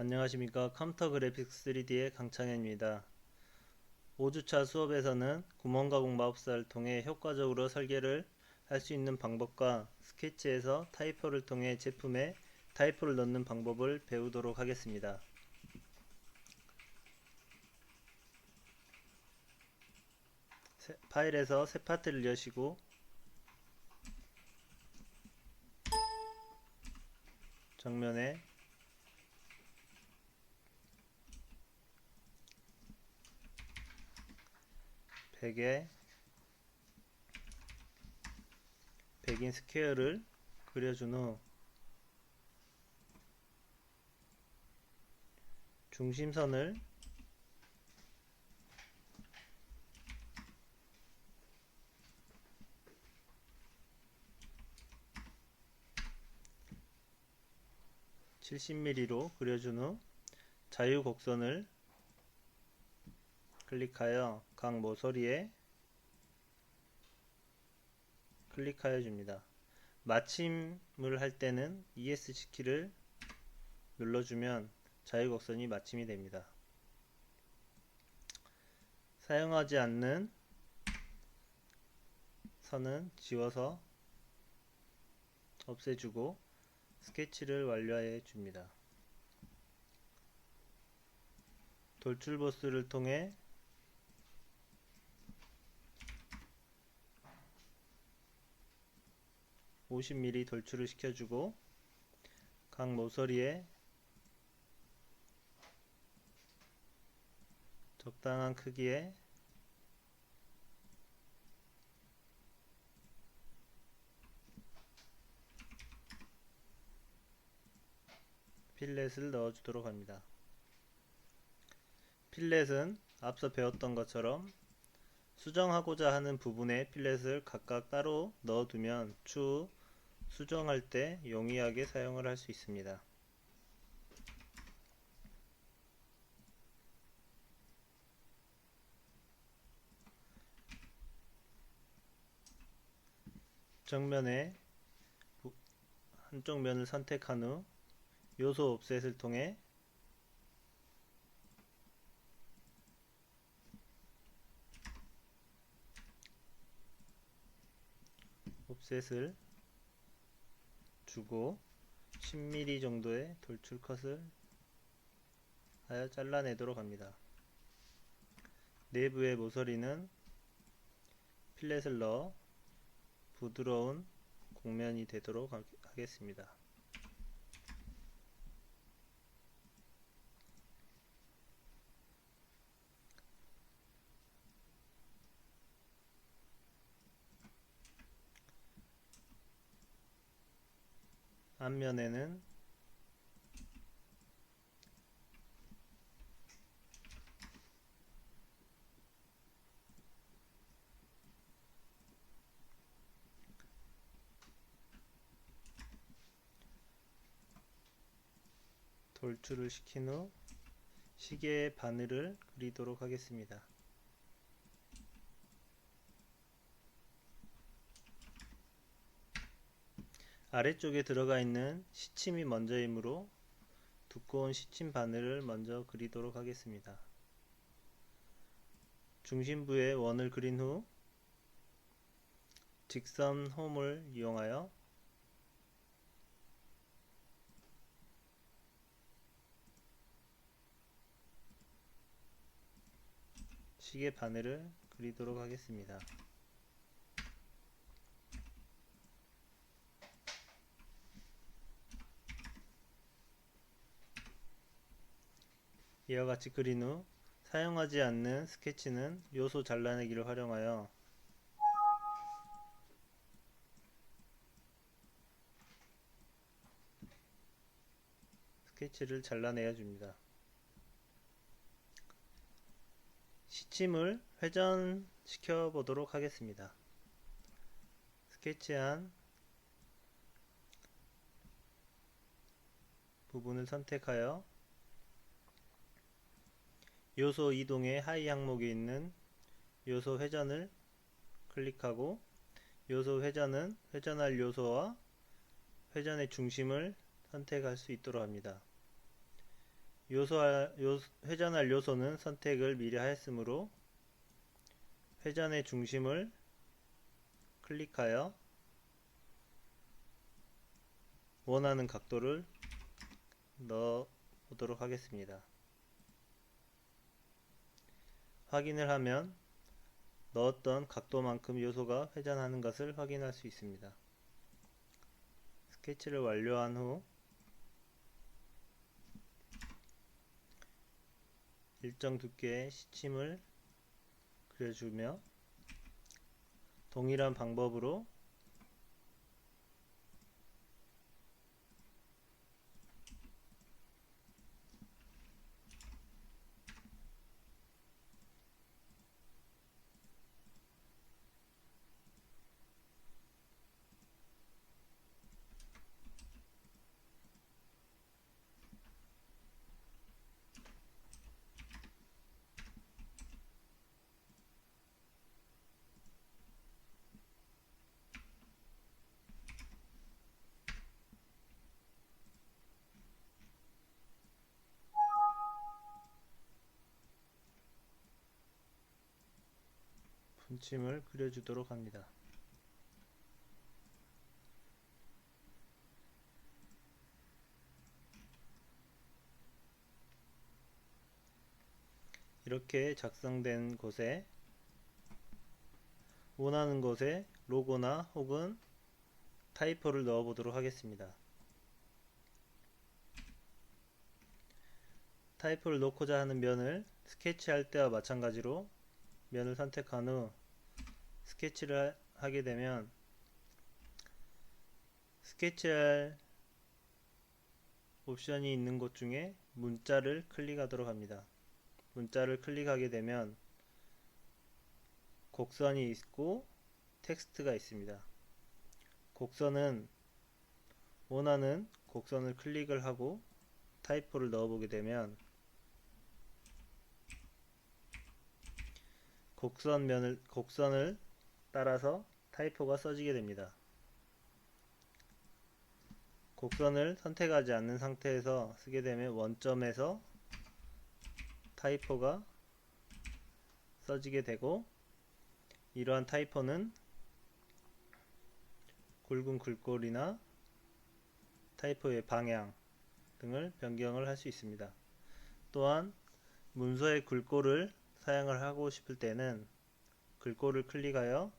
안녕하십니까 컴퓨터 그래픽스 3D의 강창현입니다. 5주차 수업에서는 구멍 가공 마법사를 통해 효과적으로 설계를 할 수 있는 방법과 스케치에서 타이포를 통해 제품에 타이포를 넣는 방법을 배우도록 하겠습니다. 새- 파일에서 새 파트를 여시고 정면에 벽에 백인 스퀘어를 그려준 후 중심선을 (70mm로) 그려준 후 자유곡선을 클릭하여 각 모서리에 클릭하여 줍니다. 마침을 할 때는 ESC 키를 눌러주면 자유곡선이 마침이 됩니다. 사용하지 않는 선은 지워서 없애주고 스케치를 완료해 줍니다. 돌출 보스를 통해 (50mm) 돌출을 시켜주고 각 모서리에 적당한 크기의 필렛을 넣어주도록 합니다. 필렛은 앞서 배웠던 것처럼 수정하고자 하는 부분에 필렛을 각각 따로 넣어두면 추후 수정할 때 용이하게 사용을 할 수 있습니다. 정면에 한쪽 면을 선택한 후 요소 옵셋을 통해 옵셋을 주고 10mm 정도의 돌출 컷을 하여 잘라내도록 합니다. 내부의 모서리는 필렛을 넣어 부드러운 곡면이 되도록 하겠습니다. 앞면에는 돌출을 시킨 후 시계의 바늘을 그리도록 하겠습니다. 아래쪽에 들어가 있는 시침이 먼저이므로 두꺼운 시침 바늘을 먼저 그리도록 하겠습니다. 중심부에 원을 그린 후 직선 홈을 이용하여 시계 바늘을 그리도록 하겠습니다. 이와 같이 그린 후 사용하지 않는 스케치는 요소 잘라내기를 활용하여 스케치를 잘라내야 줍니다. 시침을 회전시켜 보도록 하겠습니다. 스케치한 부분을 선택하여 요소 이동의 하이 항목에 있는 요소 회전을 클릭하고 요소 회전은 회전할 요소와 회전의 중심을 선택할 수 있도록 합니다. 요소할, 요, 회전할 요소는 선택을 미리 하였으므로 회전의 중심을 클릭하여 원하는 각도를 넣어 보도록 하겠습니다. 확인을 하면 넣었던 각도만큼 요소가 회전하는 것을 확인할 수 있습니다. 스케치를 완료한 후 일정 두께의 시침을 그려주며 동일한 방법으로 분침을 그려주도록 합니다. 이렇게 작성된 곳에 원하는 곳에 로고나 혹은 타이포를 넣어 보도록 하겠습니다. 타이포를 넣고자 하는 면을 스케치할 때와 마찬가지로 면을 선택한 후 스케치를 하게 되면 스케치할 옵션이 있는 곳 중에 문자를 클릭하도록 합니다. 문자를 클릭하게 되면 곡선이 있고 텍스트가 있습니다. 곡선은 원하는 곡선을 클릭을 하고 타이포를 넣어보게 되면 곡선면을 곡선을 따라서 타이포가 써지게 됩니다. 곡선을 선택하지 않는 상태에서 쓰게 되면 원점에서 타이포가 써지게 되고 이러한 타이포는 굵은 글꼴이나 타이포의 방향 등을 변경을 할 수 있습니다. 또한 문서의 글꼴을 사용을 하고 싶을 때는 글꼴을 클릭하여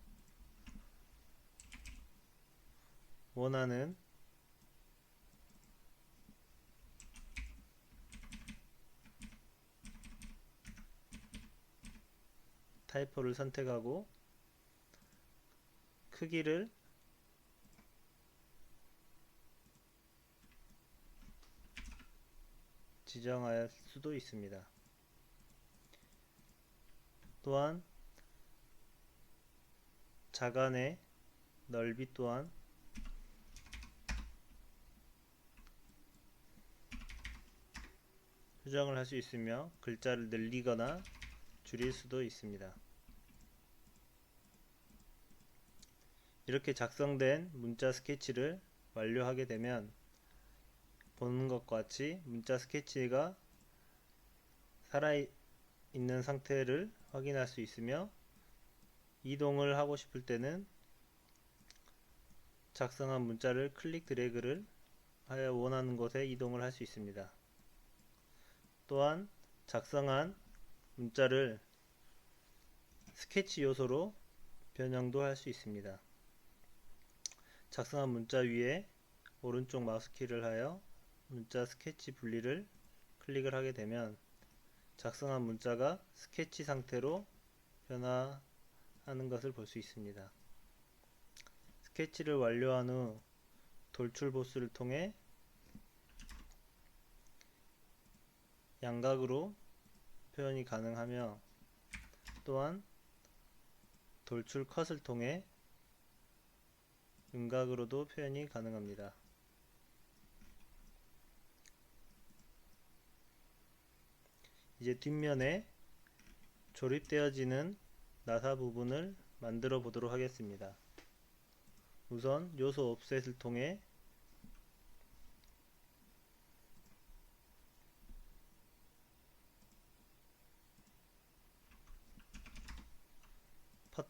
원하는 타이포를 선택하고 크기를 지정할 수도 있습니다. 또한 자간의 넓이 또한 수정을 할 수 있으며 글자를 늘리거나 줄일 수도 있습니다. 이렇게 작성된 문자 스케치를 완료하게 되면 보는 것과 같이 문자 스케치가 살아있는 상태를 확인할 수 있으며 이동을 하고 싶을 때는 작성한 문자를 클릭 드래그를 하여 원하는 곳에 이동을 할 수 있습니다. 또한 작성한 문자를 스케치 요소로 변형도 할 수 있습니다. 작성한 문자 위에 오른쪽 마우스 키를 하여 문자 스케치 분리를 클릭을 하게 되면 작성한 문자가 스케치 상태로 변화하는 것을 볼 수 있습니다. 스케치를 완료한 후 돌출 보스를 통해 양각으로 표현이 가능하며 또한 돌출 컷을 통해 음각으로도 표현이 가능합니다. 이제 뒷면에 조립되어지는 나사 부분을 만들어 보도록 하겠습니다. 우선 요소 옵셋을 통해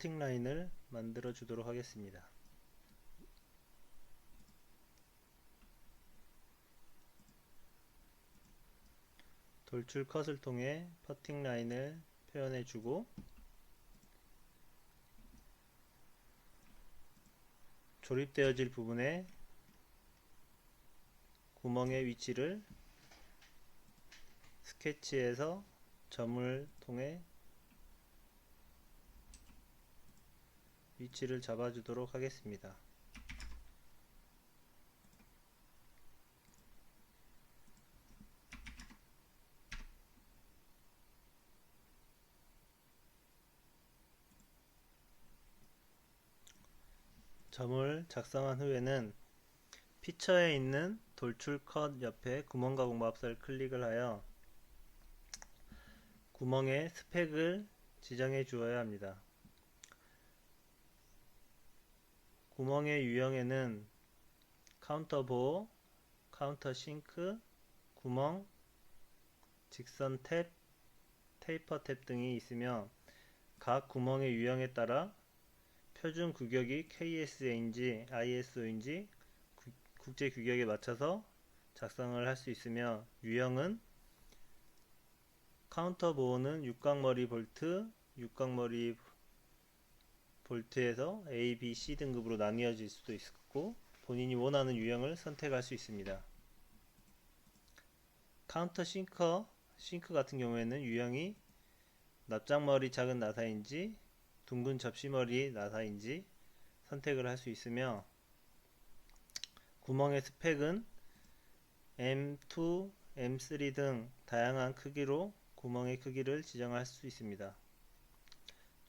퍼팅 라인을 만들어 주도록 하겠습니다. 돌출 컷을 통해 퍼팅 라인을 표현해 주고 조립되어질 부분에 구멍의 위치를 스케치에서 점을 통해 위치를 잡아주도록 하겠습니다. 점을 작성한 후에는 피처에 있는 돌출 컷 옆에 구멍 가공 마법사를 클릭을 하여 구멍의 스펙을 지정해 주어야 합니다. 구멍의 유형에는 카운터 보호, 카운터 싱크, 구멍, 직선 탭, 테이퍼 탭 등이 있으며 각 구멍의 유형에 따라 표준 규격이 KSA인지 ISO인지 국제 규격에 맞춰서 작성을 할 수 있으며 유형은 카운터 보호는 육각머리 볼트, 육각머리 볼트에서 A, B, C 등급으로 나뉘어질 수도 있고 본인이 원하는 유형을 선택할 수 있습니다. 카운터 싱커, 싱크 같은 경우에는 유형이 납작머리 작은 나사인지 둥근 접시머리 나사인지 선택을 할 수 있으며 구멍의 스펙은 M2, M3 등 다양한 크기로 구멍의 크기를 지정할 수 있습니다.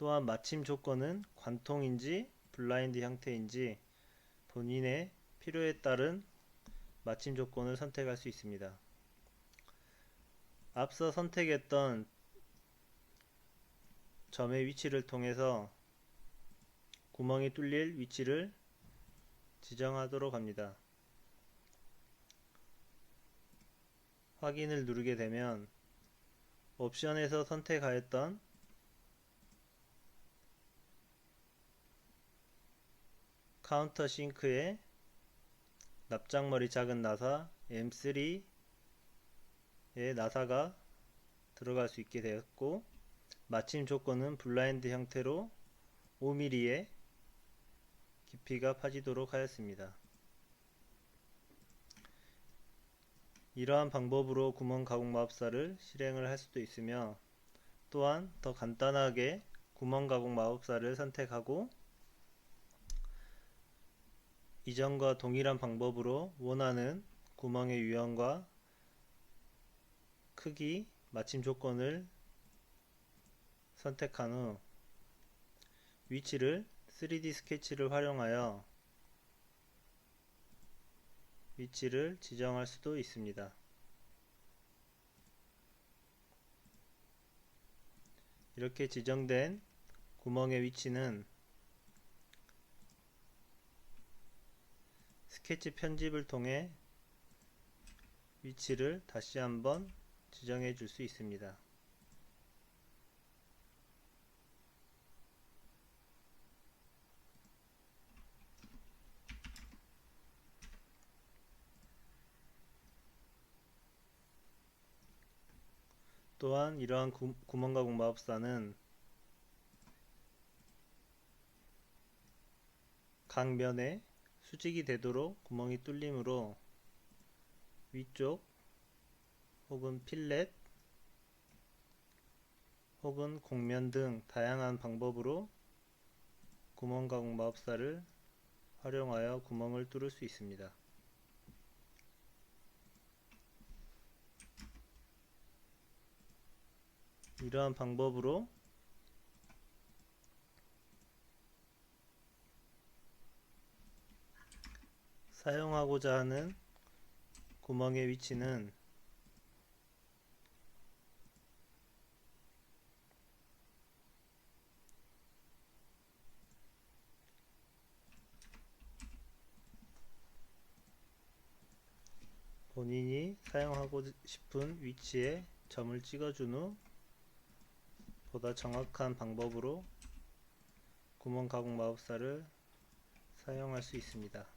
또한 마침 조건은 관통인지 블라인드 형태인지 본인의 필요에 따른 마침 조건을 선택할 수 있습니다. 앞서 선택했던 점의 위치를 통해서 구멍이 뚫릴 위치를 지정하도록 합니다. 확인을 누르게 되면 옵션에서 선택하였던 카운터 싱크에 납작머리 작은 나사 M3의 나사가 들어갈 수 있게 되었고 마침 조건은 블라인드 형태로 5mm의 깊이가 파지도록 하였습니다. 이러한 방법으로 구멍 가공 마법사를 실행을 할 수도 있으며 또한 더 간단하게 구멍 가공 마법사를 선택하고 이전과 동일한 방법으로 원하는 구멍의 유형과 크기, 마침 조건을 선택한 후 위치를 3D 스케치를 활용하여 위치를 지정할 수도 있습니다. 이렇게 지정된 구멍의 위치는 스케치 편집을 통해 위치를 다시 한번 지정해 줄 수 있습니다. 또한 이러한 구, 구멍가공 마법사는 각 면에 수직이 되도록 구멍이 뚫림으로 위쪽 혹은 필렛 혹은 곡면 등 다양한 방법으로 구멍 가공 마법사를 활용하여 구멍을 뚫을 수 있습니다. 이러한 방법으로 사용하고자 하는 구멍의 위치는 본인이 사용하고 싶은 위치에 점을 찍어준 후 보다 정확한 방법으로 구멍 가공 마법사를 사용할 수 있습니다.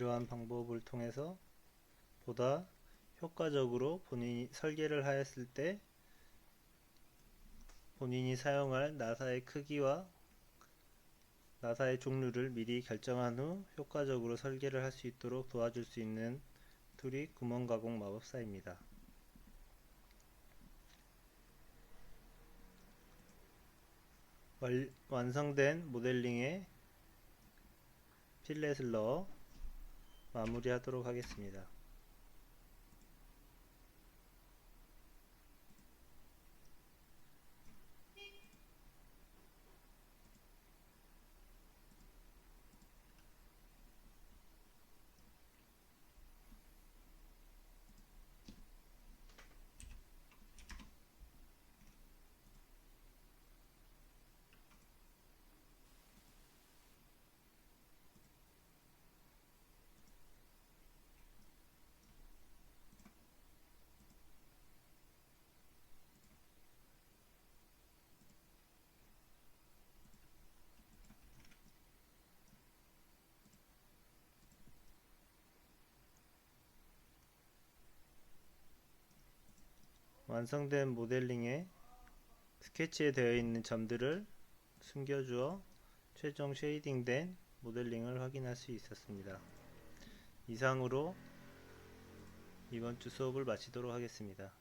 이러한 방법을 통해서 보다 효과적으로 본인이 설계를 하였을 때 본인이 사용할 나사의 크기와 나사의 종류를 미리 결정한 후 효과적으로 설계를 할 수 있도록 도와줄 수 있는 툴이 구멍 가공 마법사입니다. 완- 완성된 모델링에 필렛을 넣어 마무리하도록 하겠습니다. 완성된 모델링에 스케치에 되어 있는 점들을 숨겨주어 최종 쉐이딩된 모델링을 확인할 수 있었습니다. 이상으로 이번 주 수업을 마치도록 하겠습니다.